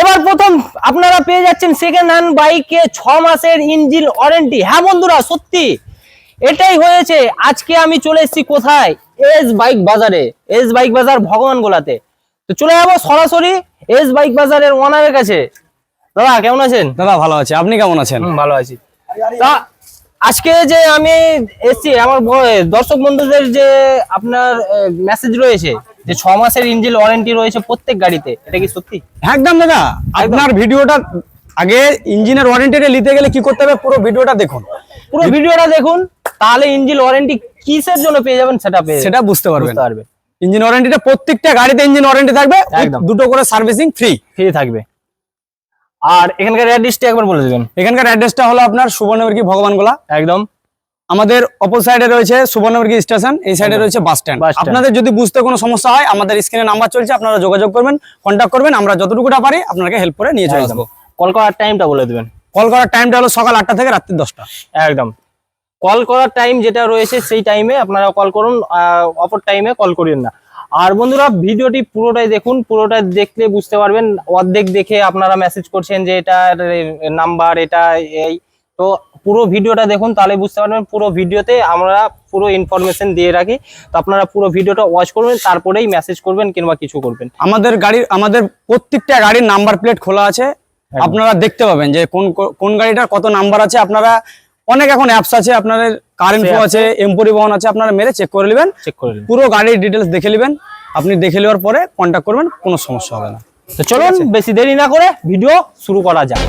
এবার প্রথম আপনারা পেয়ে যাচ্ছেন সেকেন্ড হ্যান্ড বাইকে ছ মাসের ইঞ্জিন ওয়ারেন্টি হ্যাঁ বন্ধুরা সত্যি। এটাই হয়েছে। আজকে আমি চলে এসেছি কোথায়? এস বাইক বাজারে। এস বাইক বাজার ভগবান গোলাতে। তো চলে যাব সরাসরি এস বাইক বাজারের ওনারের কাছে। দাদা কেমন আছেন? দাদা ভালো আছে। আপনি কেমন আছেন? ভালো আছি। তা আজকে যে আমি এসছি আমার দর্শক বন্ধুদের যে আপনার মেসেজ রয়েছে যে ছ মাসের ইঞ্জিন ওয়ারেন্টি রয়েছে প্রত্যেক গাড়িতে এটা কি সত্যি? একদম দাদা আপনার ভিডিওটা আগে ইঞ্জিনের ওয়ারেন্টিটা নিতে গেলে কি করতে হবে? পুরো ভিডিওটা দেখুন। পুরো ভিডিওটা দেখুন তাহলে ইঞ্জিন ওয়ারেন্টি কিসের জন্য পেয়ে যাবেন সেটা পেয়ে সেটা বুঝতে পারবেন। ইঞ্জিন ওয়ারেন্টিটা প্রত্যেকটা গাড়িতে ইঞ্জিন ওয়ারেন্টি থাকবে একদম। দুটো করে সার্ভিসিং ফ্রি ফ্রি থাকবে। আর এখানকার অ্যাড্রেসটা একবার বলে দেবেন। এখানকার অ্যাড্রেসটা হলো আপনার সুবর্ণবর্গী ভগবানগোলা। একদম। আমাদের অপর সাইডে রয়েছে সুবর্ণবর্গী স্টেশন এই সাইডে রয়েছে বাস স্ট্যান্ড আপনাদের যদি বুঝতে কোনো সমস্যা হয় আমাদের স্ক্রিনে নাম্বার চলছে আপনারা যোগাযোগ করবেন কন্ট্যাক্ট করবেন আমরা যতটুকুটা পারি আপনাকে হেল্প করে নিয়ে চলে একদম আসব। কল করার টাইমটা বলে দেবেন। কল করার টাইমটা হলো সকাল আটটা থেকে রাত্রি দশটা। একদম। কল করার টাইম যেটা রয়েছে সেই টাইমে আপনারা কল করুন অপর টাইমে কল করিন না। আর বন্ধুরা ভিডিওটি পুরোটাই দেখুন পুরোটা দেখলে বুঝতে পারবেন অর্ধেক দেখে আপনারা মেসেজ করছেন যে এটা নাম্বার এটা এই তো পুরো ভিডিওটা দেখুন তাহলে বুঝতে পারবেন পুরো ভিডিওতে আমরা পুরো ইনফরমেশন দিয়ে রাখি। তো আপনারা পুরো ভিডিওটা ওয়াচ করবেন তারপরেই মেসেজ করবেন কিংবা কিছু করবেন। আমাদের গাড়ির আমাদের প্রত্যেকটা গাড়ির নাম্বার প্লেট খোলা আছে। আপনারা দেখতে পাবেন যে কোন কোন গাড়িটার কত নাম্বার আছে। আপনারা অনেক এখন অ্যাপস আছে আপনাদের কার ইনফো আছে এম পরিবহন আছে আপনারা মেরে চেক করে নেবেন। চেক করে পুরো গাড়ির ডিটেলস দেখে নেবেন। আপনি দেখে নেওয়ার পরে কন্ট্যাক্ট করবেন কোনো সমস্যা হবে না। তো চলুন বেশি দেরি না করে ভিডিও শুরু করা যাক।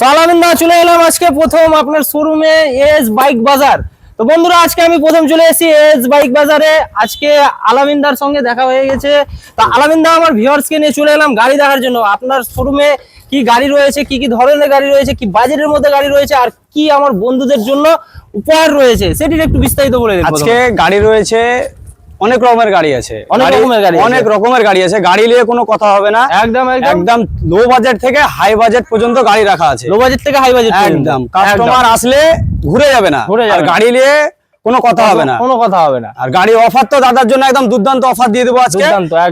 সালামিন দা চলে এলাম আজকে প্রথম আপনার শোরুমে এস বাইক বাজার। তো বন্ধুরা, আজকে আমি প্রথম চলে এসেছি এস বাইক বাজারে। আজকে আলামিনদার সঙ্গে দেখা হয়ে গেছে। তা আলামিন দা আমার ভিউয়ার্সকে নিয়ে চলে এলাম গাড়ি দেখার জন্য। আপনার শোরুমে কি গাড়ি রয়েছে, কি কি ধরনের গাড়ি রয়েছে, কি বাজেটের মধ্যে গাড়ি রয়েছে, আর কি আমার বন্ধুদের জন্য উপহার রয়েছে, সেটির একটু বিস্তারিত বলে আজকে গাড়ি রয়েছে অনেক রকমের গাড়ি আছে। অনেক রকমের গাড়ি অনেক রকমের গাড়ি আছে। গাড়ি নিয়ে কোনো কথা হবে না। একদম একদম। লো বাজেট থেকে হাই বাজেট পর্যন্ত গাড়ি রাখা আছে। লো বাজেট থেকে হাই বাজেট একদম। কাস্টমার আসলে ঘুরে যাবে না। আর গাড়ি নিয়ে কোনো কথা হবে না। কোনো কথা হবে না। আর গাড়ি অফার তো দাদার জন্য একদম দুর্দান্ত অফার দিয়ে দেবো আজকে।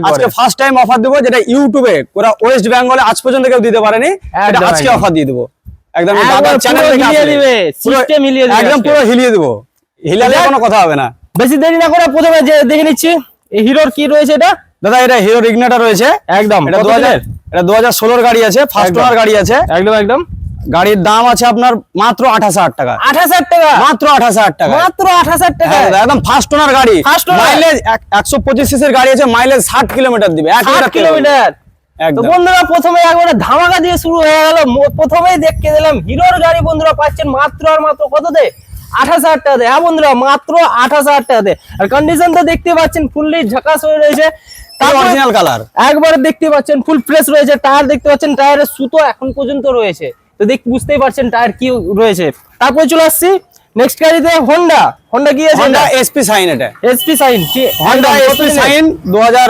আজকে ফার্স্ট টাইম অফার দেবো যেটা ইউটিউবে ওরা ওয়েস্ট বেঙ্গলে আজ পর্যন্ত কেউ দিতে পারেনি। এটা আজকে অফার দিয়ে দেবো। একদম দাদার চ্যানেল থেকে হিলিয়ে দিবে, হিলিয়ে একদম। পুরো হিলিয়ে দেবো। হিলালে কোনো কথা হবে না। বেশি দেরি না করে প্রথমে যে দেখে নিচ্ছি এই হিরোর কি রয়েছে এটা? দাদা এটা হিরো রিগনাটা রয়েছে। একদম এটা দু হাজার এটা দু হাজার ষোলোর গাড়ি আছে ফার্স্ট। ওনার গাড়ি আছে। একদম একদম। গাড়ির দাম আছে আপনার মাত্র আঠাশ হাজার টাকা। আঠাশ হাজার টাকা? মাত্র আঠাশ হাজার টাকা। মাত্র আঠাশ হাজার টাকা? হ্যাঁ, একদম ফার্স্ট ওনার গাড়ি। মাইলেজ একশো পঁচিশ সিসির গাড়ি আছে মাইলেজ ষাট কিলোমিটার দিবে। এক। কিলোমিটার একদম। বন্ধুরা প্রথমে একবারে ধামাকা দিয়ে শুরু হয়ে গেল। প্রথমেই দেখতে দিলাম হিরোর গাড়ি বন্ধুরা পাচ্ছেন মাত্র আর মাত্র কততে আঠাশ হাজার টাকাতে হ্যাঁ বন্ধুরা মাত্র আঠাশ হাজার টাকাতে আর কন্ডিশন তো দেখতে পাচ্ছেন ফুললি ঝাকাস হয়ে রয়েছে। অরিজিনাল কালার একবার দেখতে পাচ্ছেন ফুল ফ্রেশ রয়েছে। টায়ার দেখতে পাচ্ছেন টায়ারের সুতো এখন পর্যন্ত রয়েছে। তো দেখ বুঝতেই পারছেন টায়ার কি রয়েছে। তারপরে চলে আসছি নেক্সট গাড়িতে হোন্ডা হোন্ডা কি আছে? হন্ডা এসপি সাইন এটা। SP Shine Honda SP Shine দু হাজার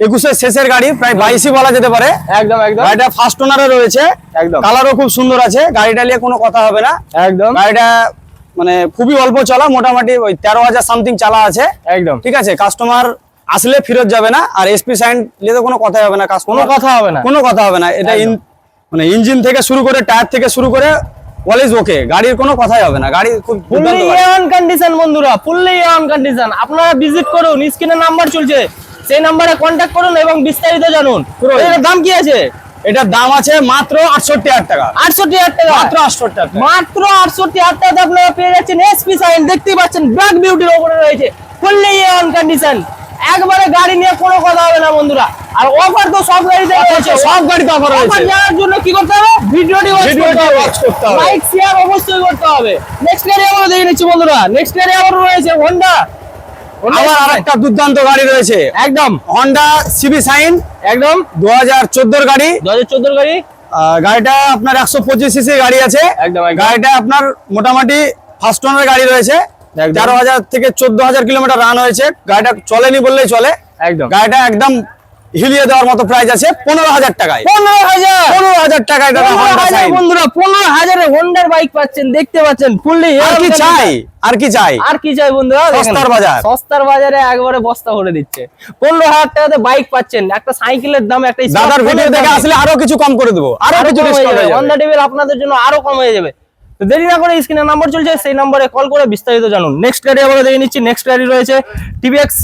একুশের শেষের গাড়ি প্রায় বাইশই বলা যেতে পারে। একদম একদম। গাড়িটা ফার্স্ট ওনারে রয়েছে। একদম। কালারও খুব সুন্দর আছে। গাড়িটা নিয়ে কোনো কথা হবে না। একদম। গাড়িটা মানে খুবই অল্প চলা মোটামুটি ওই তেরো হাজার সামথিং চালা আছে। একদম। ঠিক আছে কাস্টমার আসলে ফেরত যাবে না আর এসপি সাইন নিয়ে তো কোনো কথাই হবে না কোনো কথা হবে না। কোনো কথা হবে না এটা মানে ইঞ্জিন থেকে শুরু করে টায়ার থেকে শুরু করে অল ইজ ওকে গাড়ির কোনো কথাই হবে না গাড়ি খুব ফুললি অন কন্ডিশন বন্ধুরা ফুললি অন কন্ডিশন আপনারা ভিজিট করুন স্ক্রিনে নাম্বার চলছে সেই নাম্বারে কন্ট্যাক্ট করুন এবং বিস্তারিত জানুন। দাম কি আছে? এটার দাম আছে মাত্র আটষট্টি হাজার টাকা। আটষট্টি হাজার টাকা। মাত্র আটষট্টি হাজার মাত্র আটষট্টি হাজার টাকাতে আপনারা পেয়ে যাচ্ছেন এসপি সাইন দেখতেই পাচ্ছেন ব্ল্যাক বিউটির ওপরে রয়েছে ফুললি অন কন্ডিশন একবারে গাড়ি নিয়ে কোনো কথা হবে না বন্ধুরা। আর অফার তো সব গাড়িতে রয়েছে। সব গাড়িতে offer রয়েছে। অফার জানার জন্য কি করতে হবে? ভিডিওটি ওয়াচ করতে হবে। লাইক শেয়ার অবশ্যই করতে হবে। নেক্সট গাড়ি আমরা দেখে নিচ্ছি বন্ধুরা। নেক্সট গাড়ি আবার রয়েছে হোন্ডা আবার আরেকটা দুর্দান্ত গাড়ি রয়েছে। একদম। হন্ডা সিবি সাইন একদম। দু হাজার চোদ্দোর গাড়ি। দু হাজার চোদ্দোর গাড়ি। গাড়িটা আপনার একশো পঁচিশ সিসি গাড়ি আছে। একদম। গাড়িটা আপনার মোটামুটি ফার্স্ট ওনার গাড়ি রয়েছে। তেরো হাজার থেকে চোদ্দ হাজার কিলোমিটার রান হয়েছে। গাড়িটা চলেনি বললেই চলে। একদম। গাড়িটা একদম হিলিয়ে দেওয়ার মতো প্রাইস আছে পনেরো হাজার টাকায়। পনেরো হাজার? পনেরো হাজার Shine। বন্ধুরা পনেরো হাজারে হোন্ডার বাইক পাচ্ছেন দেখতে পাচ্ছেন ফুললি আর কি চাই? আর কি চাই? আর কি চাই বন্ধুরা সস্তার বাজার। সস্তার বাজারে একবারে বস্তা ভরে দিচ্ছে। পনেরো হাজার টাকাতে বাইক পাচ্ছেন একটা সাইকেলের দাম একটা দাদার ভিডিও দেখে আসলে আরও কিছু কম করে দেবো আরও কিছু হন্ডা টেবিল আপনাদের জন্য আরও কম হয়ে যাবে। তো দেরি না করে স্ক্রিনে নাম্বার চলছে সেই নাম্বারে কল করে বিস্তারিত জানুন। নেক্সট গাড়ি আমরা দেখে নিচ্ছি নেক্সট গাড়ি রয়েছে TVS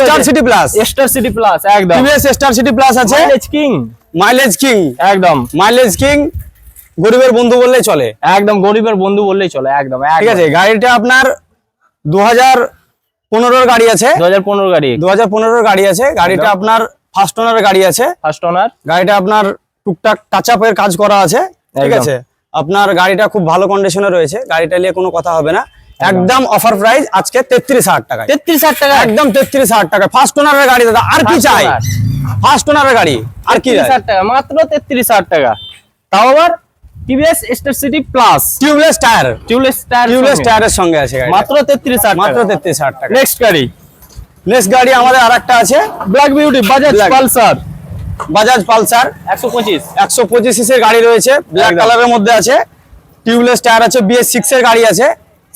Star City Plus Star City Plus একদম। টিভিএস স্টার সিটি প্লাস আছে? মাইলেজ কিং মাইলেজ কিং একদম। মাইলেজ কিং গরিবের বন্ধু বললেই চলে। একদম গরিবের বন্ধু বললেই চলে একদম ঠিক আছে গাড়িটা আপনার দু হাজার পনেরোর গাড়ি আছে। দু হাজার পনেরো গাড়ি। দু হাজার পনেরোর গাড়ি আছে। গাড়িটা আপনার ফার্স্ট ওনার গাড়ি আছে। ফার্স্ট ওনার গাড়িটা আপনার টুকটাক টাচ আপের কাজ করা আছে। ঠিক আছে? আপনার গাড়িটা খুব ভালো কন্ডিশনে রয়েছে। গাড়িটা নিয়ে কোনো কথা হবে না। একদম অফার প্রাইস আজকে তেত্রিশ হাজার টাকা তেত্রিশ হাজার টাকা একদম তেত্রিশ হাজার টাকা ফার্স্ট ওনারের গাড়ি দাদা আর কি চাই? ফার্স্ট ওনারের গাড়ি আর কি হাজার টাকা মাত্র তেত্রিশ হাজার টাকা। তাও আবার TVS Star City Plus tubeless tyre tubeless tyre tubeless টায়ারের সঙ্গে। আছে মাত্র তেত্রিশ হাজার মাত্র তেত্রিশ হাজার টাকা। নেক্সট গাড়ি। নেক্সট গাড়ি আমাদের আরেকটা আছে। Black beauty Bajaj Pulsar Bajaj Pulsar একশো পঁচিশ। একশো পঁচিশ সিসির গাড়ি রয়েছে। ব্ল্যাক। কালারের মধ্যে আছে। টিউবলেস টায়ার আছে বিএস সিক্স এর গাড়ি আছে।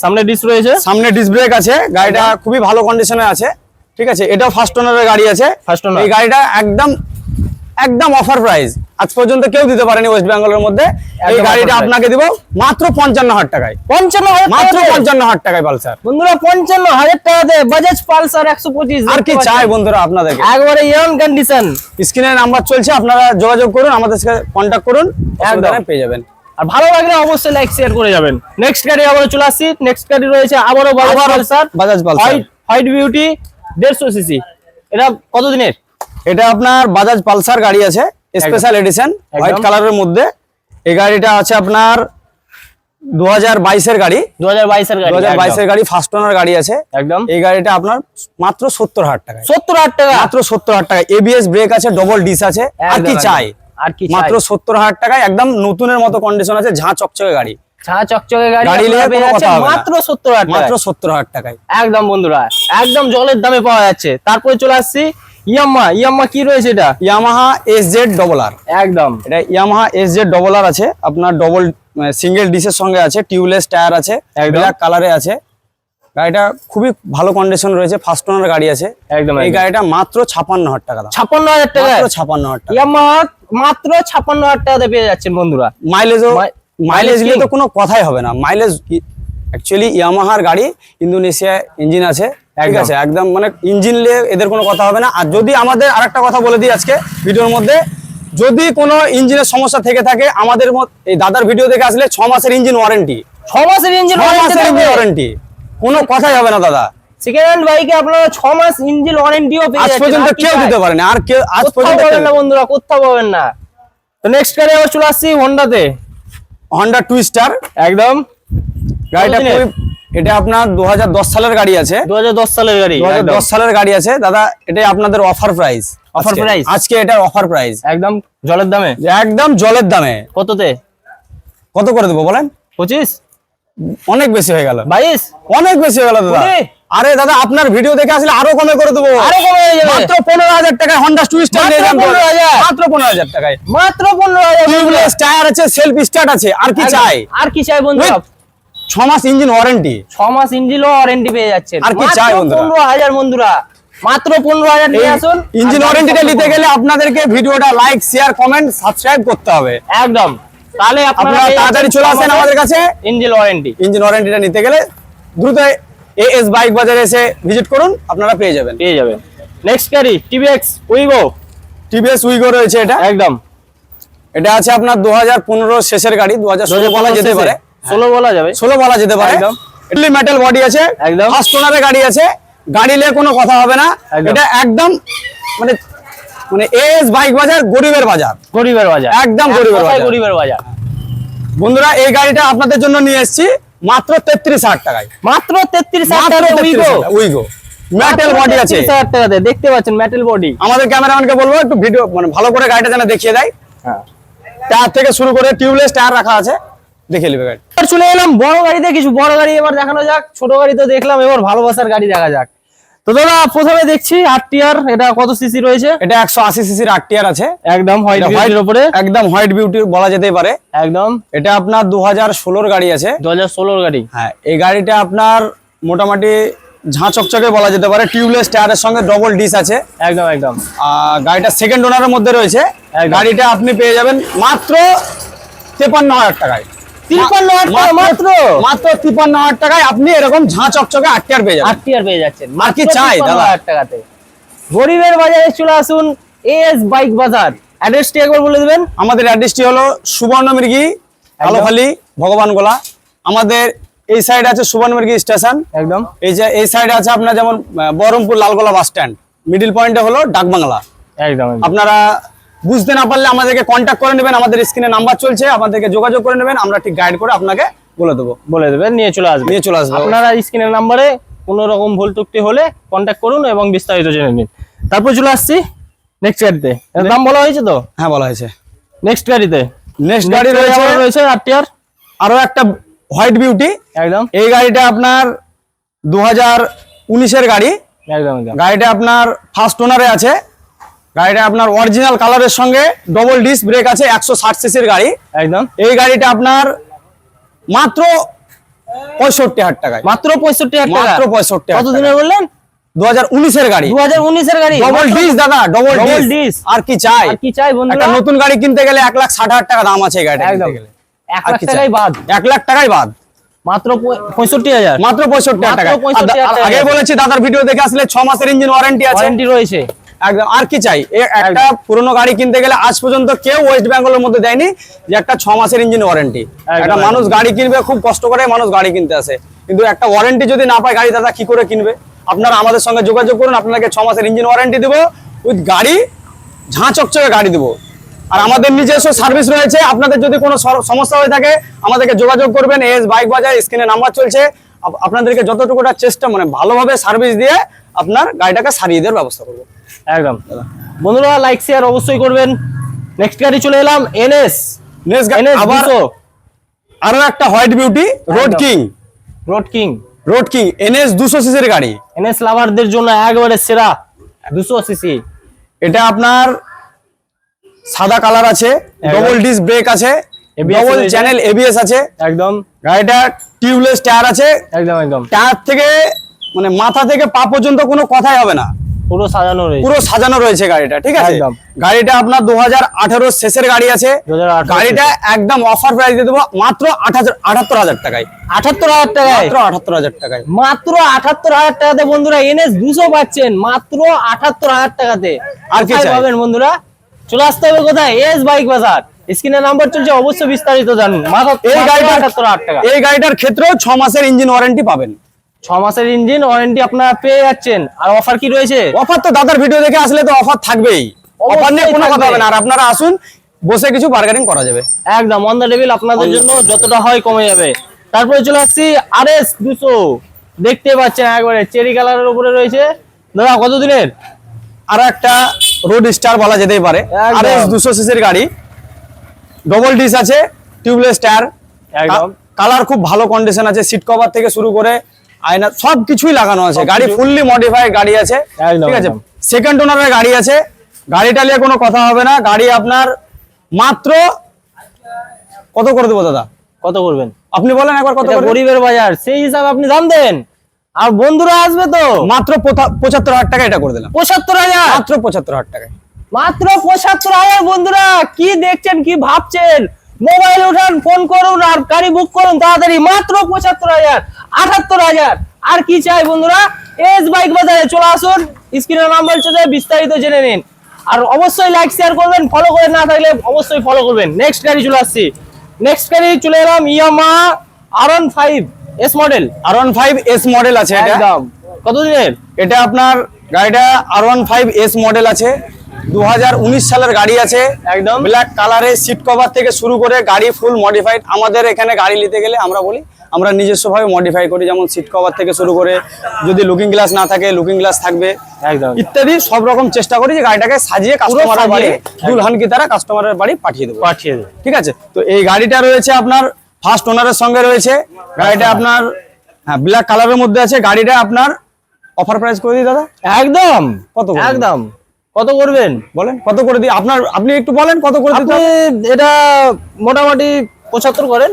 সামনে ডিস রয়েছে? সামনে ডিস্ক ব্রেক আছে গাড়িটা খুবই ভালো কন্ডিশনে আছে ঠিক আছে? এটাও ফার্স্ট ওনারের গাড়ি আছে। First owner। এই গাড়িটা একদম একদম অফার প্রাইস আজ পর্যন্ত কেউ দিতে পারেনি ওয়েস্ট বেঙ্গলের মধ্যে। এই গাড়িটা আপনাকে দিব মাত্র পঞ্চান্ন হাজার টাকায়। পঞ্চান্ন মাত্র। পঞ্চান্ন হাজার টাকায় পালসার। বন্ধুরা পঞ্চান্ন হাজার টাকাতে বাজাজ পালসার একশো পঁচিশ। আর কি চাই বন্ধুরা আপনাদেরকে? একবারে ইয়ং কন্ডিশন স্ক্রিনের নাম্বার চলছে আপনারা যোগাযোগ করুন আমাদের সাথে কন্ট্যাক্ট করুন। একদম। পেয়ে যাবেন। আর ভালো লাগলে অবশ্যই লাইক শেয়ার করে যাবেন। নেক্সট গাড়ি আবারও চলে আসছি। নেক্সট গাড়ি রয়েছে আবারও Bajaj Pulsar Bajaj Pulsar. White beauty দেড়শো সিসি এটা কত দিনের এটা আপনার বাজাজ পালসার গাড়ি আছে স্পেশাল এডিশন হোয়াইট কালারের মধ্যে। এই গাড়িটা আছে আপনার দু হাজার বাইশের গাড়ি। দু হাজার বাইশের গাড়ি দু হাজার বাইশের গাড়ি ফার্স্ট ওনার গাড়ি আছে। একদম। এই গাড়িটা আপনার মাত্র সত্তর হাজার টাকায়। সত্তর হাজার টাকা? মাত্র সত্তর হাজার টাকা এবিএস ব্রেক আছে ডবল ডিস আছে। আর কি চাই? আর কি মাত্র সত্তর হাজার টাকায় একদম নতুনের মতো কন্ডিশন আছে ঝাঁ চকচকে গাড়ি। একদম বন্ধুরা একদম জলের দামে পাওয়া যাচ্ছে। তারপরে চলে আসছি কি রয়েছে এটা? Yamaha S Z double R একদম। এটা Yamaha S Z double R আছে। আপনার ডবল সিঙ্গেল ডিসের সঙ্গে আছে টিউবলেস টায়ার আছে। ব্ল্যাক কালারে আছে। গাড়িটা খুবই ভালো কন্ডিশন রয়েছে ফার্স্ট ওনার গাড়ি আছে। একদম এই গাড়িটা মাত্র ছাপান্ন হাজার টাকা দাম। ছাপ্পান্ন হাজার টাকা ছাপান্ন হাজার টাকা। ইয়াম্মা মাত্র ছাপ্পান্ন হাজার টাকাতে পেয়ে যাচ্ছেন বন্ধুরা। মাইলেজও মাইলেজ নিয়ে তো কোনো কথাই হবে না। মাইলেজ অ্যাকচুয়ালি ইয়ামাহার গাড়ি ইন্দোনেশিয়া ইঞ্জিন আছে ঠিক। আছে? একদম মানে ইঞ্জিন নিয়ে এদের কোনো কথা হবে না। আর যদি আমাদের আরেকটা কথা বলে দিই আজকে ভিডিওর মধ্যে যদি কোনো ইঞ্জিনের সমস্যা থেকে থাকে আমাদের মত- এই দাদার ভিডিও দেখে আসলে ছ মাসের ইঞ্জিন ওয়ারেন্টি ছ মাসের ইঞ্জিন ছ মাসের ইঞ্জিন ওয়ারেন্টি কোনো কথাই হবে না দাদা। সেকেন্ড হ্যান্ড বাইকে আপনারা ছ মাস ইঞ্জিন ওয়ারেন্টিও পেয়ে আজ পর্যন্ত কেউ? দিতে পারেনি আর কেউ আজ পর্যন্ত পাবেন না বন্ধুরা কোথাও পাবেন না। তো নেক্সট গাড়ি আবার চলে আসছি হোন্ডাতে হন্ডা টুইস্টার একদম। গাড়িটা? এটা আপনার দু সালের গাড়ি আছে। দু সালের গাড়ি দু একদম। সালের গাড়ি আছে। দাদা এটাই আপনাদের অফার প্রাইস Offer price? আজকে এটার অফার প্রাইস একদম। জলের দামে? একদম জলের দামে। কততে? কত করে দেবো বলেন? পঁচিশ? অনেক বেশি হয়ে গেল। বাইশ? অনেক বেশি হয়ে গেল দাদা? আরে দাদা আপনার ভিডিও দেখে আসলে আরও কমে করে দেবো। আরও কমে মাত্র পনেরো হাজার টাকায় হন্ডা টুইস্টার নিয়ে যান মাত্র পনেরো হাজার টাকায়। মাত্র পনেরো হাজার টিউবলেস টায়ার আছে সেলফ স্টার্ট আছে। আর কি চাই? আর কি চাই বন্ধুরা? ছ মাস ইঞ্জিন ওয়ারেন্টি ছ মাস ইঞ্জিন ওয়ারেন্টি পেয়ে যাচ্ছেন। আর কি চাই পনেরো হাজার বন্ধুরা। মাত্র পনেরো হাজার নিয়ে আসুন। ইঞ্জিন ওয়ারেন্টিটা নিতে গেলে আপনাদেরকে ভিডিওটা লাইক শেয়ার কমেন্ট সাবস্ক্রাইব করতে হবে। একদম। তাহলে আপনারা তাড়াতাড়ি চলে আসেন আমাদের কাছে। ইঞ্জিন ওয়ারেন্টি ইঞ্জিন ওয়ারেন্টিটা নিতে গেলে দ্রুত এএস বাইক বাজারে এসে ভিজিট করুন আপনারা পেয়ে যাবেন। পেয়ে যাবেন। নেক্সট গাড়ি টিভিএক্স উইগো টিভিএস উইগো রয়েছে এটা। একদম। এটা আছে আপনার দু হাজার পনেরো শেষের গাড়ি দু হাজার ষোলো বলা যেতে পারে। ষোলো বলা যাবে। ষোলো বলা যেতে পারে। একদম। মেটাল বডি আছে। একদম। ফার্স্ট ওনারের গাড়ি আছে। গাড়ি নিয়ে কোনো কথা হবে না। এটা একদম মানে মানে এস বাইক বাজার গরিবের বাজার। গরিবের বাজার। একদম গরিবের বাজার। গরিবের বাজার। বন্ধুরা এই গাড়িটা আপনাদের জন্য নিয়ে এসেছি। মাত্র তেত্রিশ হাজার টাকায়। মাত্র তেত্রিশ হাজার উইগো উইগো মেটাল বডি আছে। টাকাতে দেখতে পাচ্ছেন মেটাল বডি আমাদের ক্যামেরাম্যানকে বলব একটু ভিডিও মানে ভালো করে গাড়িটা যেন দেখিয়ে দেয়। হ্যাঁ। টায়ার থেকে শুরু করে টিউবলেস টায়ার রাখা আছে। দেখে নেবে গাড়ি। চলে এলাম বড় গাড়িতে কিছু বড় গাড়ি এবার দেখানো যাক ছোট গাড়ি তো দেখলাম এবার ভালোবাসার গাড়ি দেখা যাক। তো দাদা প্রথমে দেখছি আট টিয়ার এটা কত সিসি রয়েছে? এটা একশো আশি সিসির আট টিয়ার আছে। একদম হোয়াইট এটা হোয়াইটের উপরে। একদম হোয়াইট বিউটি বলা যেতে পারে। একদম। এটা আপনার দু হাজার ষোলোর গাড়ি আছে। দু হাজার ষোলোর গাড়ি। হ্যাঁ এই গাড়িটা আপনার মোটামুটি ঝাঁ চকচকে বলা যেতে পারে। টিউবলেস টায়ারের সঙ্গে ডবল ডিস আছে। একদম একদম। গাড়িটা সেকেন্ড ওনারের মধ্যে রয়েছে। গাড়িটা আপনি পেয়ে যাবেন মাত্র তেপান্ন হাজার টাকায়। তিপ্পান্ন হাজার মাত্র মাত্র। হাজার টাকায় আপনি এরকম ঝাঁ চকচকে পেয়ে যাবেন। আট পেয়ে যাচ্ছেন। আর কি চাই, দাদা? হাজার টাকাতে। গরিবের বাজারে চলে আসুন এস বাইক বাজার। অ্যাড্রেসটি একবার বলে দেবেন। আমাদের অ্যাড্রেসটি হলো সুবর্ণ মির্গি ভগবান গোলা আমাদের এই সাইড আছে সুবর্ণ মির্গি স্টেশন। একদম। এই যে এই সাইডে আছে আপনার যেমন Baharampur Lalgola bus stand middle পয়েন্টে হলো ডাকবাংলা। একদম। আপনারা বুঝতে না পারলে আমাদেরকে কন্ট্যাক্ট করে নেবেন আমাদের স্ক্রিনে নাম্বার চলছে আমাদেরকে যোগাযোগ করে নেবেন আমরা ঠিক গাইড করে আপনাকে বলে দেবো। বলে দেবেন নিয়ে চলে আসবে। নিয়ে চলে আসব আপনারা স্ক্রিনের নাম্বারে কোনো রকম ভুল ত্রুটি হলে কন্ট্যাক্ট করুন এবং বিস্তারিত জেনে নিন। তারপর চলে আসছি নেক্সট গাড়িতে। দাম বলা হয়েছে তো? হ্যাঁ বলা হয়েছে। নেক্সট গাড়িতে। নেক্সট গাড়ি রয়েছে রয়েছে টিয়ার আরও একটা হোয়াইট বিউটি একদম। এই গাড়িটা আপনার দু হাজার উনিশের গাড়ি। একদম গাড়িটা আপনার ফার্স্ট ওনারে আছে। গাড়িটা আপনার অরিজিনাল কালারের সঙ্গে ডবল ডিস্ক ব্রেক আছে একশো ষাট সিসির গাড়ি। একদম। এই গাড়িটা আপনার মাত্র পঁয়ষট্টি হাজার টাকায়। মাত্র পঁয়ষট্টি হাজার টাকা? মাত্র 65,000 কত বললেন? দু হাজার উনিশের গাড়ি। দু হাজার উনিশের গাড়ি। ডবল ডিস দাদা ডবল ডিস আর কি চাই? কি চাই একটা নতুন গাড়ি কিনতে গেলে এক লাখ ষাট হাজার টাকা দাম আছে এই গাড়িটা একদম। এক লাখ টাকাই বাদ। এক লাখ টাকাই বাদ। মাত্র পঁয়ষট্টি হাজার। মাত্র পঁয়ষট্টি হাজার মাত্র টাকা 65,000 টাকা। আগে বলেছি দাদার ভিডিও দেখে আসলে ছ মাসের ইঞ্জিন ওয়ারেন্টি আছে। ওয়ারেন্টি রয়েছে। একদম আর কি চাই? একটা পুরনো গাড়ি কিনতে গেলে আজ পর্যন্ত কেউ ওয়েস্ট বেঙ্গলের মধ্যে দেয়নি যে একটা ছ মাসের ইঞ্জিন ওয়ারেন্টি একটা মানুষ গাড়ি কিনবে খুব কষ্ট করে মানুষ গাড়ি কিনতে আসে। কিন্তু একটা ওয়ারেন্টি যদি না পায় গাড়ি দাদা কি করে কিনবে? আপনারা আমাদের সঙ্গে যোগাযোগ করুন আপনাকে ছ মাসের ইঞ্জিন ওয়ারেন্টি দেবো উইথ গাড়ি ঝাঁ চকচকে গাড়ি দেবো। আর আমাদের নিজস্ব সার্ভিস রয়েছে আপনাদের যদি কোনো সমস্যা হয়ে থাকে আমাদেরকে যোগাযোগ করবেন এস বাইক বাজার স্ক্রিনে নাম্বার চলছে। আপনাদেরকে যতটুকুটা চেষ্টা মানে ভালোভাবে সার্ভিস দিয়ে আপনার গাড়িটাকে সারিয়ে দেওয়ার ব্যবস্থা করব। একদম। বন্ধুরা লাইক শেয়ার অবশ্যই করবেন। নেক্সট গাড়ি চলে এলাম এনএস নেক্সট এনএস আবার আরও একটা white beauty road king road king road king NS দুশো সিসির গাড়ি। এনএস লাভারদের জন্য একবারে সেরা দুশো সিসি এটা আপনার সাদা কালার আছে ডবল ডিস্ক ব্রেক আছে ডবল চ্যানেল এবিএস আছে। একদম। গাড়িটা টিউবলেস টায়ার আছে। একদম একদম। টায়ার থেকে মানে মাথা থেকে পা পর্যন্ত কোনো কথাই হবে না। পুরো সাজানো রয়েছে। পুরো সাজানো রয়েছে গাড়িটা ঠিক আছে? গাড়িটা আপনার দু হাজার শেষের গাড়ি আছে। গাড়িটা একদম অফার প্রাইস দিয়ে দেবো মাত্র আট হাজার টাকায়। আঠাত্তর হাজার টাকায়? মাত্র আটাত্তর হাজার টাকায়। মাত্র আঠাত্তর হাজার টাকাতে বন্ধুরা এনএস দুশো পাচ্ছেন মাত্র আঠাত্তর হাজার টাকাতে। আর কি পাবেন বন্ধুরা? চলে আসতে হবে কোথায়? এস বাইক বাজার। স্ক্রিনে নাম্বার চলছে অবশ্যই বিস্তারিত জানুন। মাত্র এই গাড়িটার আঠাত্তর হাজার টাকা। এই গাড়িটার ক্ষেত্রেও ছ মাসের ইঞ্জিন ওয়ারেন্টি পাবেন। ছ মাসের ইঞ্জিন ওয়ারেন্টি আপনারা পেয়ে যাচ্ছেন। আর অফার কি রয়েছে? অফার তো দাদার ভিডিও দেখে আসলে তো অফার থাকবেই। অফার নিয়ে কোনো কথা হবে না। আর আপনারা আসুন বসে কিছু বার্গেনিং করা যাবে। একদম অন দ্য টেবিল আপনাদের জন্য যতটা হয় কমে যাবে। তারপরে চলে আসছি আর এস দুশো। দেখতে পাচ্ছেন একবারে চেরি কালারের উপরে রয়েছে। দাদা কত দিনের আর একটা রোড স্টার বলা যেতেই পারে। আর এস দুশো সিসির গাড়ি। ডবল ডিস আছে টিউবলেস টায়ার একদম। কালার খুব ভালো কন্ডিশন আছে সিট কভার থেকে শুরু করে আয়না সব কিছুই লাগানো আছে। গাড়ি। ফুললি মডিফাইড গাড়ি আছে ঠিক আছে? সেকেন্ড ওনারের গাড়ি আছে গাড়িটা নিয়ে কোনো কথা হবে না। গাড়ি আপনার মাত্র কত করে দেবো দাদা? কত করবেন? আপনি বলেন একবার কত করে? গরিবের বাজার সেই হিসাবে আপনি দাম দেন আর বন্ধুরা আসবে তো? মাত্র পঁচাত্তর হাজার টাকা এটা করে দিলাম। পঁচাত্তর হাজার? মাত্র পঁচাত্তর হাজার টাকায়। মাত্র পঁচাত্তর হাজার বন্ধুরা কি দেখছেন কি ভাবছেন? মোবাইল উঠান ফোন করুন আর গাড়ি বুক করুন তাড়াতাড়ি। মাত্র পঁচাত্তর হাজার আটাত্তর হাজার। আর কি চাই বন্ধুরা? এস বাইক বাজারে চলে আসুন স্ক্রিনের নাম্বার চলে বিস্তারিত জেনে নিন। আর অবশ্যই লাইক শেয়ার করবেন ফলো করে না থাকলে অবশ্যই ফলো করবেন। নেক্সট গাড়ি চলে আসছি। নেক্সট গাড়ি চলে এলাম Yamaha R one five S model R one five S model আছে এটা। একদম। কত দিনের এটা আপনার গাড়িটা R one five S model আছে। দু হাজার উনিশ সালের গাড়ি আছে। একদম। ব্ল্যাক কালারে সিট কভার থেকে শুরু করে গাড়ি ফুল মডিফাইড আমাদের এখানে গাড়ি নিতে গেলে আমরা বলি আমরা নিজস্বভাবে মডিফাই করি। যেমন সিট কভার থেকে শুরু করে যদি লুকিং গ্লাস না থাকে লুকিং গ্লাস থাকবে। একদম। ইত্যাদি সব রকম চেষ্টা করি যে গাড়িটাকে সাজিয়ে কাস্টমারের বাড়ি একদম। দুলহান কি তারা কাস্টমারের বাড়ি পাঠিয়ে দেবো। পাঠিয়ে দেবে। ঠিক আছে? তো এই গাড়িটা রয়েছে আপনার ফার্স্ট ওনারের সঙ্গে রয়েছে। গাড়িটা আপনার হ্যাঁ ব্ল্যাক কালারের মধ্যে আছে। গাড়িটা আপনার অফার প্রাইস করে দিই দাদা? একদম। কত একদম। কত করবেন? বলেন কত করে দিই? আপনার আপনি একটু বলেন কত করে দিতে এটা মোটামুটি পঁচাত্তর করেন।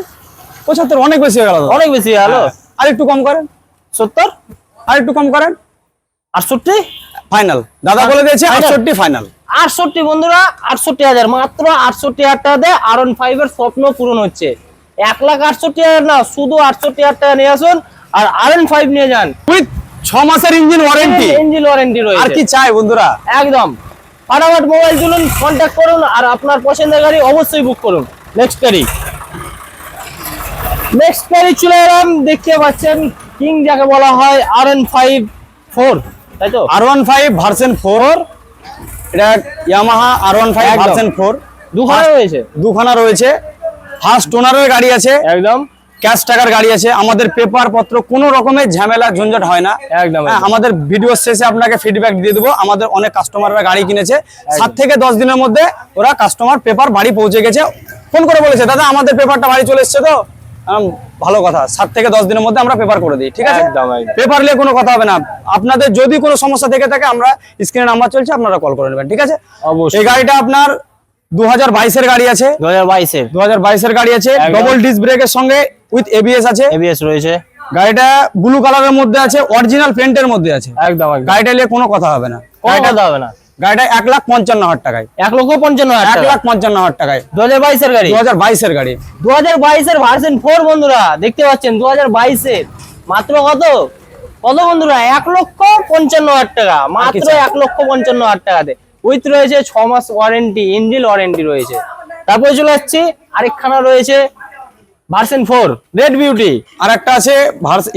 পঁচাত্তর অনেক বেশি হয়ে গেল অনেক বেশি হয়ে হ্যাঁ, আর একটু কম করেন। সত্তর? আর একটু কম করেন। আটষট্টি? ফাইনাল। দাদা বলে দিয়েছে? আটষট্টি ফাইনাল। আটষট্টি বন্ধুরা আটষট্টি হাজার। মাত্র আটষট্টি হাজার টাকা দিয়ে আর ওয়ান ফাইভ এর স্বপ্ন পূরণ হচ্ছে। এক লাখ আটষট্টি হাজার না শুধু আটষট্টি হাজার টাকা নিয়ে আসুন আর আর এন ফাইভ নিয়ে যান। উইথ ছ মাসের ইঞ্জিন ওয়ারেন্টি ইঞ্জিন ওয়ারেন্টি আর রয়েছে। কি চাই বন্ধুরা? একদম। ফাটাফাট মোবাইল তুলুন কন্ট্যাক্ট করুন আর আপনার পছন্দের গাড়ি অবশ্যই বুক করুন। নেক্সট গাড়ি নেক্সট গাড়ি চলে এলাম দেখতে পাচ্ছেন কিং যাকে বলা হয় আর এন ফাইভ ফোর তাই তো? R one five version four এটা Yamaha R one five. Version four দুখানা রয়েছে। দুখানা রয়েছে। ফার্স্ট ওনারের গাড়ি আছে। একদম। ক্যাশ টাকার গাড়ি আছে। আমাদের পেপার পত্র কোনো রকমের ঝামেলা ঝঞ্ঝট হয় না। একদম, হ্যাঁ, আমাদের ভিডিও শেষে আপনাকে ফিডব্যাক দিয়ে দেবো। আমাদের অনেক কাস্টমাররা গাড়ি কিনেছে। সাত থেকে দশ দিনের মধ্যে ওরা কাস্টমার পেপার বাড়ি পৌঁছে গেছে। ফোন করে বলেছে দাদা আমাদের পেপারটা বাড়ি চলে এসছে তো? ভালো কথা। সাত থেকে দশ দিনের মধ্যে আমরা পেপার করে দিই ঠিক আছে। পেপার নিয়ে কোনো কথা হবে না। আপনাদের যদি কোনো সমস্যা থেকে থাকে আমরা স্ক্রিনে নাম্বার চলছে আপনারা কল করে নেবেন ঠিক আছে? অবশ্যই। এই গাড়িটা আপনার দু হাজার বাইশের গাড়ি আছে। দু হাজার বাইশের। দু হাজার বাইশের গাড়ি আছে। ডবল ডিস্ক ব্রেকের সঙ্গে উইথ এবিএস আছে। এবিএস রয়েছে। গাড়িটা ব্লু কালারের মধ্যে আছে অরিজিনাল পেন্টের মধ্যে আছে। একদম গাড়িটা নিয়ে কোনো কথা হবে না। গাড়িটা কথা হবে না। গাড়িটা এক লাখ পঞ্চান্ন হাজার টাকায়। এক লক্ষ পঞ্চান্ন এক লাখ পঞ্চান্ন হাজার টাকায়। দু হাজার বাইশের গাড়ি। দু হাজার বাইশের গাড়ি। দু হাজার বাইশের ভার্সন ফোর বন্ধুরা দেখতে পাচ্ছেন দু হাজার বাইশের। মাত্র কত? কত বন্ধুরা? এক লক্ষ পঞ্চান্ন হাজার টাকা। মাত্র? এক লক্ষ পঞ্চান্ন হাজার টাকাতে। উইথ রয়েছে ছ মাস ওয়ারেন্টি ইঞ্জিন ওয়ারেন্টি রয়েছে। তারপরে চলে আসছি আরেকখানা রয়েছে ভার্সেন ফোর রেড বিউটি আর একটা আছে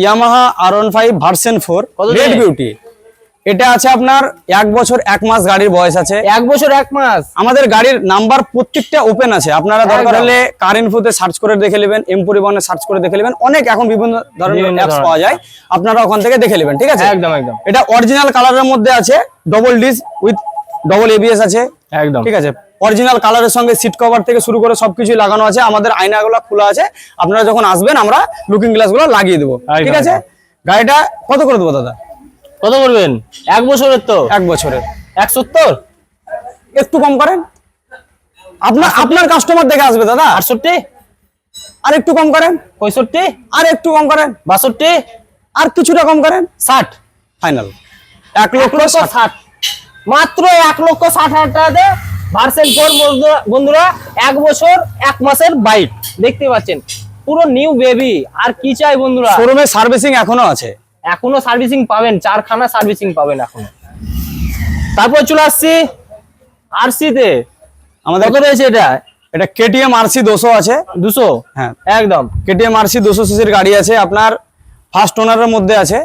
Yamaha R one five version four red? Beauty এটা আছে আপনার এক বছর এক মাস গাড়ির বয়স আছে। এক বছর এক মাস? আমাদের গাড়ির নাম্বার প্রত্যেকটা ওপেন আছে। আপনারা দরকার হলে কার ইনফোতে সার্চ করে দেখে নেবেন এম পরিবহনে সার্চ করে দেখে নেবেন। অনেক এখন বিভিন্ন ধরনের অ্যাপস পাওয়া যায়। আপনারা ওখান থেকে দেখে নেবেন ঠিক আছে? একদম একদম। এটা অরিজিনাল কালারের মধ্যে আছে double disc with double ABS আছে। একদম। ঠিক আছে? অরিজিনাল কালারের সঙ্গে সিট কভার থেকে শুরু করে সবকিছু লাগানো আছে। আমাদের আয়নাগুলো খোলা আছে। আপনারা যখন আসবেন আমরা লুকিং গ্লাসগুলো লাগিয়ে দেবো। ঠিক আছে? গাড়িটা কত করে দেবো দাদা? কত করবেন? এক বছরের তো। এক বছরের। এক সত্তর একটু কম করেন। আপনার আপনার কাস্টমার দেখে আসবে দাদা। আটষট্টি? আর একটু কম করেন। পঁয়ষট্টি? আর একটু কম করেন। বাষট্টি? আর কিছুটা কম করেন। ষাট? ফাইনাল এক লক্ষ ষাট। মাত্র এক লক্ষ ষাট হাজার টাকাতে ভার্সেল ফোর বন্ধুরা এক বছর এক মাসের বাইক দেখতে পাচ্ছেন। পুরো নিউ বেবি আর কি চাই বন্ধুরা? শোরুমে সার্ভিসিং এখনও আছে। এখনও সার্ভিসিং পাবেন চারখানা সার্ভিসিং পাবেন এখন। তারপর চলে আসছি আরসি তে। আমাদের কত রয়েছে এটা? এটা কেটিএম আরসি দুশো আছে। দুশো? হ্যাঁ। একদম। কেটিএম আরসি দুশো সিসির গাড়ি আছে আপনার ফার্স্ট ওনারের মধ্যে আছে।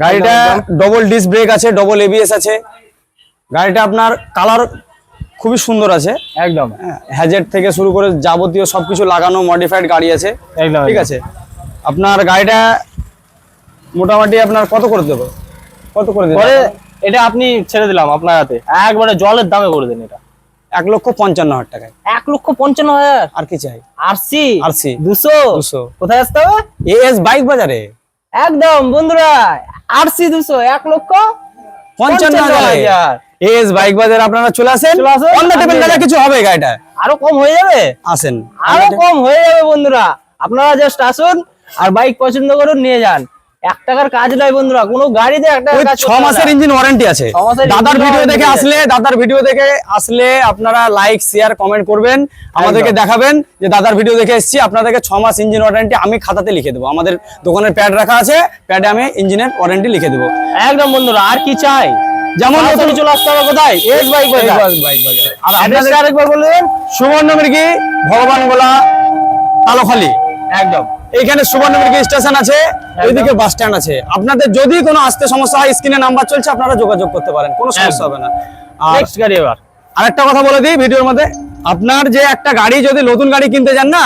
গাড়িটা ডবল ডিস্ক ব্রেক আছে ডবল এবিএস আছে। গাড়িটা আপনার কালার খুবই সুন্দর আছে। একদম। হ্যাজেট থেকে শুরু করে যাবতীয় সবকিছু লাগানো মডিফাইড গাড়ি আছে। ঠিক আছে? আপনার গাড়িটা মোটামুটি আপনার কত করে দেবো? কত করে দেবো এটা আপনি ছেড়ে দিলাম আপনার হাতে। একবারে জলের দামে করে দেন এটা। এক লক্ষ পঞ্চান্ন হাজার টাকায়। এক লক্ষ পঞ্চান্ন হাজার? আর কি চাই? আরসি? RC দুশো? 200 কোথায় আসতে হবে? এএস বাইক বাজারে। একদম বন্ধুরা আরসি দুশো এক লক্ষ পঞ্চান্ন হাজার। এএস বাইক বাজারে আপনারা চলে আসেন। চলে আসুন। অন টেবিল দাদা কিছু হবে গাড়িটা। আরও কম হয়ে যাবে? আসেন। আরও কম হয়ে যাবে বন্ধুরা। আপনারা জাস্ট আসুন আর বাইক পছন্দ করুন নিয়ে যান। এক টাকার কাজ নয় বন্ধুরা কোনো গাড়িতে এক টাকার কাজ ছ মাসের ইঞ্জিন ওয়ারেন্টি আছে। দাদার ভিডিও দেখে আসলে দাদার ভিডিও দেখে আসলে আপনারা লাইক শেয়ার কমেন্ট করবেন আমাদেরকে দেখাবেন যে দাদার ভিডিও দেখে এসেছি আপনাদেরকে মাস ইঞ্জিন ওয়ারেন্টি আমি খাতাতে লিখে দেবো। আমাদের দোকানের প্যাড রাখা আছে প্যাডে আমি ইঞ্জিনের ওয়ারেন্টি লিখে দেবো। একদম বন্ধুরা আর কি চাই? যেমন চলে আসতে হবে কোথায়? এস বাইক বাজার। আর আপনাদের আরেকবার বলবেন সুবর্ণ মির্গি ভগবান গোলা কালোখালী একদম। এইখানে সুবর্ণ মির্গি স্টেশন আছে এইদিকে বাস স্ট্যান্ড আছে। আপনাদের যদি কোনো আসতে সমস্যা হয় স্ক্রিনে নাম্বার চলছে আপনারা যোগাযোগ করতে পারেন কোনো সমস্যা হবে না। নেক্সট গাড়ি এবার। আরেকটা কথা বলে দিই ভিডিওর মধ্যে আপনার যে একটা গাড়ি যদি নতুন গাড়ি কিনতে যান না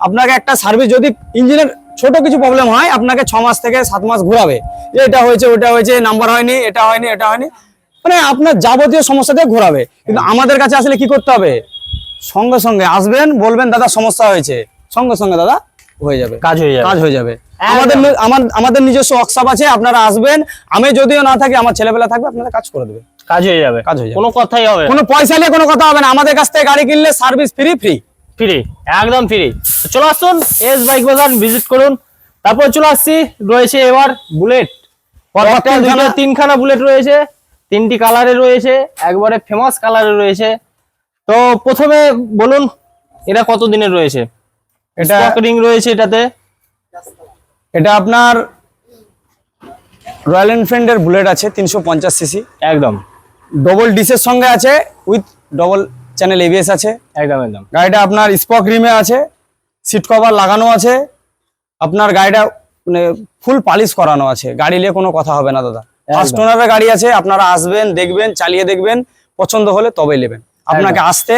আপনাকে একটা সার্ভিস যদি ইঞ্জিনের ছোট কিছু প্রবলেম হয় আপনাকে ছ মাস থেকে সাত মাস ঘোরাবে। যে এটা হয়েছে ওটা হয়েছে নাম্বার হয়নি এটা হয়নি এটা হয়নি মানে আপনার যাবতীয় সমস্যা দিয়ে ঘোরাবে। কিন্তু আমাদের কাছে আসলে কি করতে হবে? সঙ্গে সঙ্গে আসবেন বলবেন দাদা সমস্যা হয়েছে। সঙ্গে সঙ্গে দাদা হয়ে যাবে। কাজ হয়ে যাবে। কাজ হয়ে যাবে। আমাদের আমার- আমাদের নিজস্ব ওয়ার্কশপ আছে আপনারা আসবেন। আমি যদিও না থাকি আমার ছেলেবেলা থাকবে আপনারা কাজ করে দেবে কাজ হয়ে যাবে। কাজ হয়ে যাবে। কোনো কথাই হবে কোনো পয়সা নিয়ে কোনো কথা হবে না। আমাদের কাছ থেকে গাড়ি কিনলে সার্ভিস ফ্রি ফ্রি ফ্রি একদম ফ্রি চলে আসুন এস বাইক বাজার ভিজিট করুন। তারপর চলে আসছি রয়েছে এবার বুলেট তিনখানা- বুলেট রয়েছে। তিনটি কালারে রয়েছে একবারে ফেমাস কালারে রয়েছে। তো প্রথমে বলুন এটা কত দিনের রয়েছে? এটা রিং রয়েছে এটাতে। এটা আপনার রয়্যাল এনফিল্ডের বুলেট আছে তিনশো পঞ্চাশ সিসি একদম। ডবল ডিসের সঙ্গে আছে উইথ ডবল চ্যানেল এবিএস আছে। একদম একদম। গাড়িটা আপনার স্পক রিমে আছে সিট কভার লাগানো আছে। আপনার গাড়িটা মানে ফুল পালিশ করানো আছে। গাড়ি নিয়ে কোনো কথা হবে না দাদা। ফার্স্ট ওনারের গাড়ি আছে আপনারা আসবেন দেখবেন চালিয়ে দেখবেন পছন্দ হলে তবেই নেবেন। আপনাকে আসতে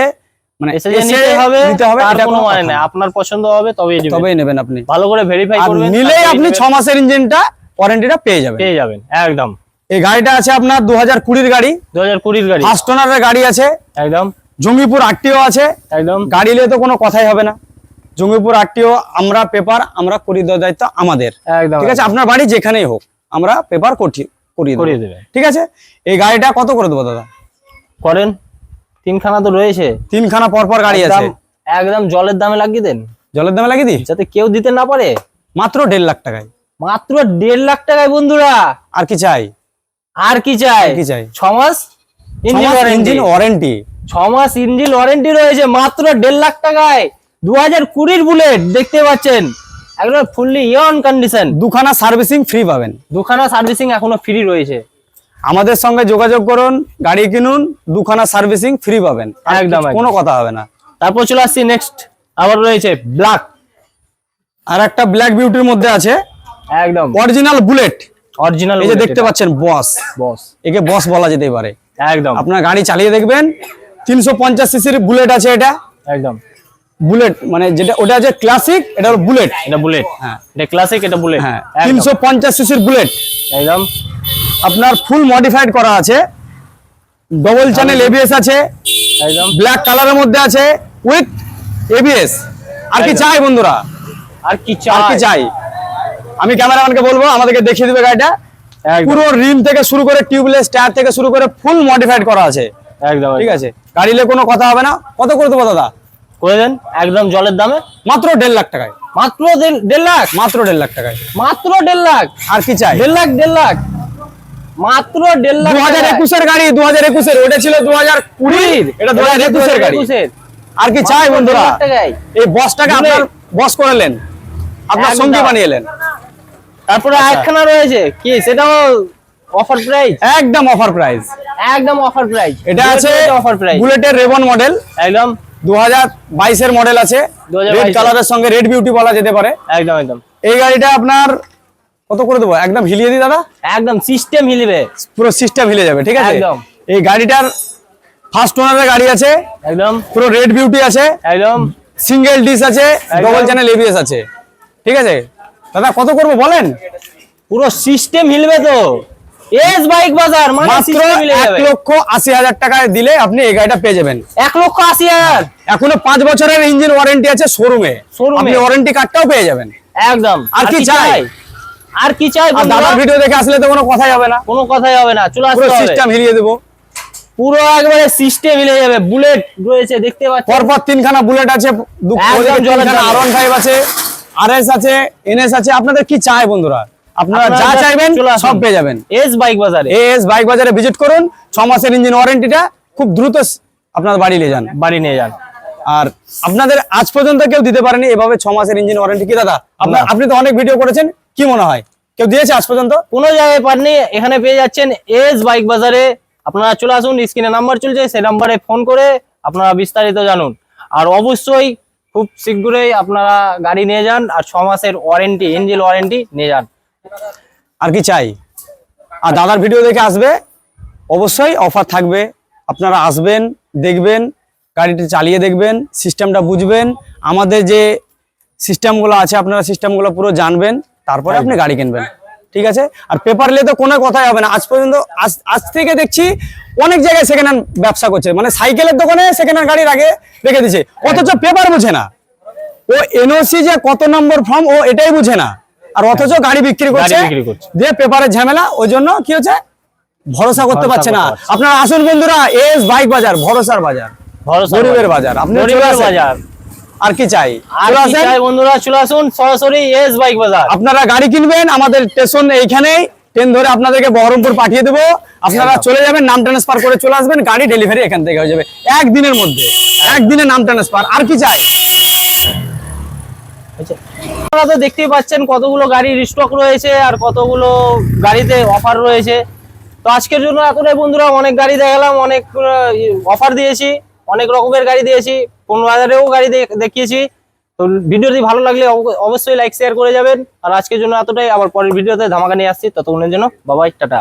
মানে এসে নিতে হবে নিতে হবে এটা কোনো কোনো মানে না। আপনার পছন্দ হবে তবেই নেবেন। তবেই নেবেন আপনি। ভালো করে ভেরিফাই করবেন নিলেই আপনি নেবেন। মাসের ইঞ্জিনটা ওয়ারেন্টিটা পেয়ে যাবেন। পেয়ে যাবেন একদম। এই গাড়িটা আছে আপনার দু হাজার কুড়ির গাড়ি। দু হাজার কুড়ির গাড়ি। ফার্স্ট ওনারের গাড়ি আছে। একদম। জঙ্গিপুর আটটিও আছে। একদম। গাড়ি নিয়ে তো কোনো কথাই হবে না। জঙ্গিপুর আটটিও আমরা পেপার আমরা করিয়ে দেওয়ার দায়িত্ব আমাদের। একদম ঠিক আছে? আপনার বাড়ি যেখানেই হোক আমরা পেপার দেবো। করিয়ে দেবে ঠিক আছে? এই গাড়িটা কত করে দেবো দাদা? করেন? তিনখানা তো রয়েছে। তিনখানা পর পর গাড়ি আছে। একদম- জলের দামে লাগিয়ে দেন। জলের দামে লাগিয়ে দিই? যাতে কেউ দিতে না পারে। মাত্র দেড় লাখ টাকায়। মাত্র দেড় লাখ টাকায় বন্ধুরা। আর কি চাই? আর কি চাই? কি চাই? ছ মাস ইঞ্জিন ওয়ারেন্টি ছ মাস ইঞ্জিন ওয়ারেন্টি রয়েছে মাত্র দেড় লাখ টাকায়। দু হাজার কুড়ির বুলেট দেখতে পাচ্ছেন? একদম ফুললি ইয়ন কন্ডিশন দুখানা সার্ভিসিং ফ্রি পাবেন। দুখানা সার্ভিসিং এখনও ফ্রি রয়েছে। আমাদের সঙ্গে যোগাযোগ করুন গাড়ি কিনুন দুখানা সার্ভিসিং ফ্রি পাবেন। একদম, কোনো কথা হবে না। তারপর চলে আসছি নেক্সট আবার রয়েছে ব্ল্যাক আর একটা ব্ল্যাক বিউটির মধ্যে আছে। একদম। অরিজিনাল বুলেট অরিজিনাল এই যে দেখতে পাচ্ছেন বস বস একে বস বলা যেতে পারে। একদম। আপনার গাড়ি চালিয়ে দেখবেন তিনশো পঞ্চাশ সিসির বুলেট আছে এটা। একদম। বুলেট মানে যেটা ওটা আছে ক্লাসিক এটা হলো বুলেট এটা বুলেট হ্যাঁ। এটা ক্লাসিক এটা বুলেট হ্যাঁ। তিনশো পঞ্চাশ সিসির বুলেট একদম। আপনার ফুল মডিফাইড করা আছে। ডবল চ্যানেল এবিএস আছে। একদম। ব্ল্যাক কালারের মধ্যে আছে। উইথ এবিএস আর কি চাই বন্ধুরা? আর কি চাই? আর কি চাই? আমি ক্যামেরাম্যানকে বলব আমাদেরকে দেখিয়ে দিবে গাড়িটা। পুরো রিম থেকে শুরু করে টিউবলেস টায়ার থেকে শুরু করে ফুল মডিফাইড করা আছে। একদম ঠিক আছে? গাড়িলে কোনো কথা হবে না। কত করে দেবো দাদা? করে দেন একদম জলের দামে। মাত্র দেড় লাখ টাকায়। মাত্র দেড় লাখ? মাত্র দেড় লাখ টাকায়। মাত্র দেড় লাখ? আর কি চাই? দেড় লাখ দেড় লাখ? মাত্র দেড় লাখ দু হাজার একুশের গাড়ি দু হাজার একুশের ওটা ছিল দু হাজার কুড়ির এটা দু হাজার একুশের গাড়ি। আর কি চাই বন্ধুরা। এই বসটাকে। আপনার বস করলেন। আপনার। সঙ্গী বানিয়েলেন। তারপরে আচ্ছা। আরেকখানা রয়েছে। কি সেটাও অফার প্রাইস একদম অফার প্রাইস একদম অফার প্রাইস এটা আছে অফার প্রাইস বুলেটের রেবন মডেল একদম। দু হাজার বাইশের মডেল আছে। 2022 রেড কালারের সঙ্গে রেড বিউটি বলা যেতে পারে। একদম একদম। এই গাড়িটা আপনার কত করে দেবো? একদম হিলিয়ে দিই দাদা? একদম সিস্টেম হিলিবে। পুরো সিস্টেম হিলে যাবে ঠিক আছে? একদম। এই গাড়িটার ফার্স্ট ওনারের গাড়ি আছে। একদম। পুরো রেড বিউটি আছে। একদম। সিঙ্গেল ডিস আছে ডবল চ্যানেল এবিএস আছে। ঠিক আছে? দাদা কত করব বলেন? পুরো সিস্টেম হিলবে তো। এস বাইক বাজার মানে সিস্টেম হিলে যাবে। লক্ষ আশি হাজার টাকায় দিলে আপনি এই গাড়িটা পেয়ে যাবেন। এক লক্ষ আশি হাজার। এখনও পাঁচ বছরের ইঞ্জিন ওয়ারেন্টি আছে শোরুমে আপনি ওয়ারেন্টি কার্ডটাও পেয়ে যাবেন। একদম। আর কি চাই? আর কি চাই? দাদার ভিডিও দেখে আসলে তো কোনো কথাই হবে না। কোনো কথাই হবে না চলে আসতে হবে। সিস্টেম হিলিয়ে দেবো। পুরো একবারে সিস্টেম হিলে যাবে। বুলেট রয়েছে দেখতে পাচ্ছেন? পরপর তিনখানা বুলেট আছে দু- একদম ওদিকে জলের তিনখানা দামে। আর ওয়ান ফাইভ আছে আর এস আছে এনএস আছে। আপনাদের কি চাই বন্ধুরা? আপনারা যা চাইবেন সব পেয়ে যাবেন। এস বাইক বাজারে। এস বাইক বাজারে ভিজিট করুন। ছ মাসের ইঞ্জিন ওয়ারেন্টিটা খুব দ্রুত আপনার বাড়ি নিয়ে যান। বাড়ি নিয়ে যান। আর আপনাদের আজ পর্যন্ত কেউ দিতে পারেনি। এভাবে ছ মাসের ইঞ্জিন ওয়ারেন্টি কি দাদা? আপনার আপনি তো অনেক ভিডিও করেছেন। কি মনে হয়? কেউ দিয়েছে আজ পর্যন্ত? কোনো জায়গায় পাননি, এখানে পেয়ে যাচ্ছেন এস বাইক বাজারে। আপনারা চলে আসুন, স্ক্রিনে নাম্বার চলছে, সেই নাম্বারে ফোন করে আপনারা বিস্তারিত জানুন। আর অবশ্যই খুব শীঘ্রই আপনারা গাড়ি নিয়ে যান, আর ছ মাসের ওয়ারেন্টি, ইঞ্জিন ওয়ারেন্টি নিয়ে যান। আর কি চাই? আর দাদার ভিডিও দেখে আসবে, অবশ্যই অফার থাকবে। আপনারা আসবেন, দেখবেন, গাড়িটি চালিয়ে দেখবেন, সিস্টেমটা বুঝবেন। আমাদের যে সিস্টেমগুলো আছে, আপনারা সিস্টেমগুলো পুরো জানবেন। তারপরে আপনি গাড়ি কিনবেন। ঠিক আছে? আর পেপার নিয়ে তো কোনো কথাই হবে না। আজ পর্যন্ত আজ থেকে দেখছি অনেক জায়গায় সেকেন্ড হ্যান্ড ব্যবসা করছে। মানে সাইকেলের দোকানে সেকেন্ড হ্যান্ড গাড়ির আগে রেখে দিচ্ছে অথচ পেপার বুঝে না। ও এনওসি যে কত নম্বর ফর্ম ও এটাই বুঝে না। আর অথচ গাড়ি বিক্রি করছে। দিয়ে পেপারের ঝামেলা ওই জন্য কি হচ্ছে? ভরসা করতে পারছে না। আপনারা আসুন বন্ধুরা এস বাইক বাজার ভরসার বাজার। ভরসা গরিবের বাজার। আপনি বাজার। আর কি চাই? বন্ধুরা? চলে আসুন সরাসরি এস বাইক বাজার আপনারা গাড়ি কিনবেন আমাদের স্টেশন এইখানেই। ট্রেন ধরে আপনাদেরকে বহরমপুর পাঠিয়ে দেবো। আপনারা চলে যাবেন নাম ট্রান্সফার করে চলে আসবেন গাড়ি ডেলিভারি এখান থেকে হয়ে যাবে। একদিনের মধ্যে একদিনে নাম ট্রান্সফার আর কি চাই? আপনারা তো দেখতেই পাচ্ছেন কতগুলো গাড়ির স্টক রয়েছে আর কতগুলো গাড়িতে অফার রয়েছে। তো আজকের জন্য এতটাই বন্ধুরা অনেক গাড়ি দেখালাম অনেক অফার দিয়েছি অনেক রকমের গাড়ি দিয়েছি। কোন বাজারেও গাড়ি দেখিয়েছি। তো ভিডিওটি ভালো লাগলে অব- অবশ্যই লাইক শেয়ার করে যাবেন। আর আজকের জন্য এতটাই। আবার পরের ভিডিওতে ধামাকা নিয়ে আসছি। ততক্ষণের জন্য বাবাই টাটা।